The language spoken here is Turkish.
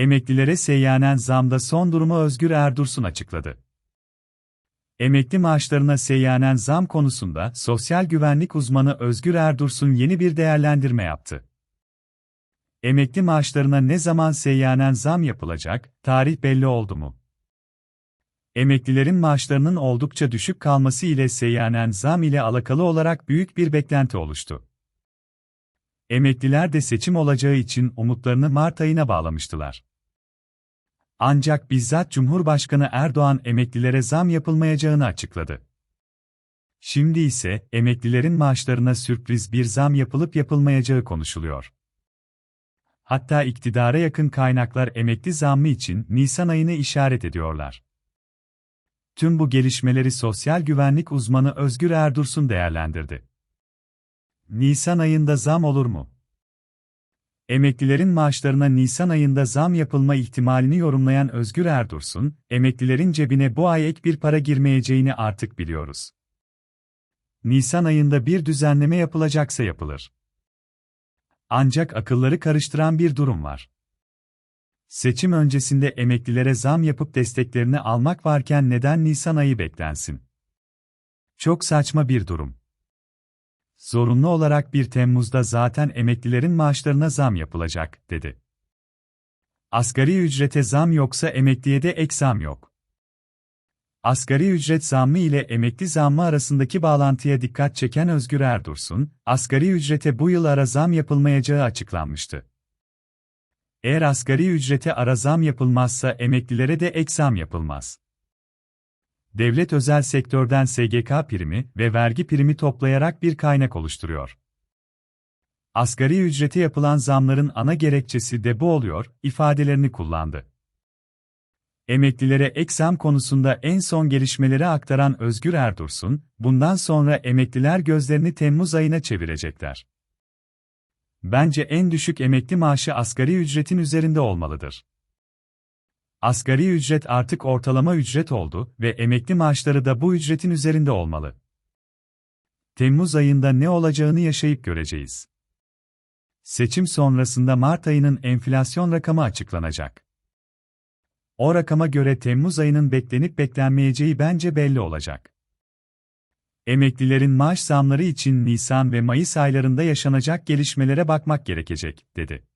Emeklilere seyyanen zamda son durumu Özgür Erdursun açıkladı. Emekli maaşlarına seyyanen zam konusunda sosyal güvenlik uzmanı Özgür Erdursun yeni bir değerlendirme yaptı. Emekli maaşlarına ne zaman seyyanen zam yapılacak, tarih belli oldu mu? Emeklilerin maaşlarının oldukça düşük kalması ile seyyanen zam ile alakalı olarak büyük bir beklenti oluştu. Emekliler de seçim olacağı için umutlarını Mart ayına bağlamıştılar. Ancak bizzat Cumhurbaşkanı Erdoğan emeklilere zam yapılmayacağını açıkladı. Şimdi ise emeklilerin maaşlarına sürpriz bir zam yapılıp yapılmayacağı konuşuluyor. Hatta iktidara yakın kaynaklar emekli zammı için Nisan ayını işaret ediyorlar. Tüm bu gelişmeleri sosyal güvenlik uzmanı Özgür Erdursun değerlendirdi. Nisan ayında zam olur mu? Emeklilerin maaşlarına Nisan ayında zam yapılma ihtimalini yorumlayan Özgür Erdursun, emeklilerin cebine bu ay ek bir para girmeyeceğini artık biliyoruz. Nisan ayında bir düzenleme yapılacaksa yapılır. Ancak akılları karıştıran bir durum var. Seçim öncesinde emeklilere zam yapıp desteklerini almak varken neden Nisan ayı beklensin? Çok saçma bir durum. Zorunlu olarak 1 Temmuz'da zaten emeklilerin maaşlarına zam yapılacak, dedi. Asgari ücrete zam yoksa emekliye de ek zam yok. Asgari ücret zammı ile emekli zammı arasındaki bağlantıya dikkat çeken Özgür Erdursun, asgari ücrete bu yıl ara zam yapılmayacağı açıklanmıştı. Eğer asgari ücrete ara zam yapılmazsa emeklilere de ek zam yapılmaz. Devlet özel sektörden SGK primi ve vergi primi toplayarak bir kaynak oluşturuyor. Asgari ücrete yapılan zamların ana gerekçesi de bu oluyor, ifadelerini kullandı. Emeklilere ek zam konusunda en son gelişmeleri aktaran Özgür Erdursun, bundan sonra emekliler gözlerini Temmuz ayına çevirecekler. Bence en düşük emekli maaşı asgari ücretin üzerinde olmalıdır. Asgari ücret artık ortalama ücret oldu ve emekli maaşları da bu ücretin üzerinde olmalı. Temmuz ayında ne olacağını yaşayıp göreceğiz. Seçim sonrasında Mart ayının enflasyon rakamı açıklanacak. O rakama göre Temmuz ayının beklenip beklenmeyeceği bence belli olacak. Emeklilerin maaş zamları için Nisan ve Mayıs aylarında yaşanacak gelişmelere bakmak gerekecek, dedi.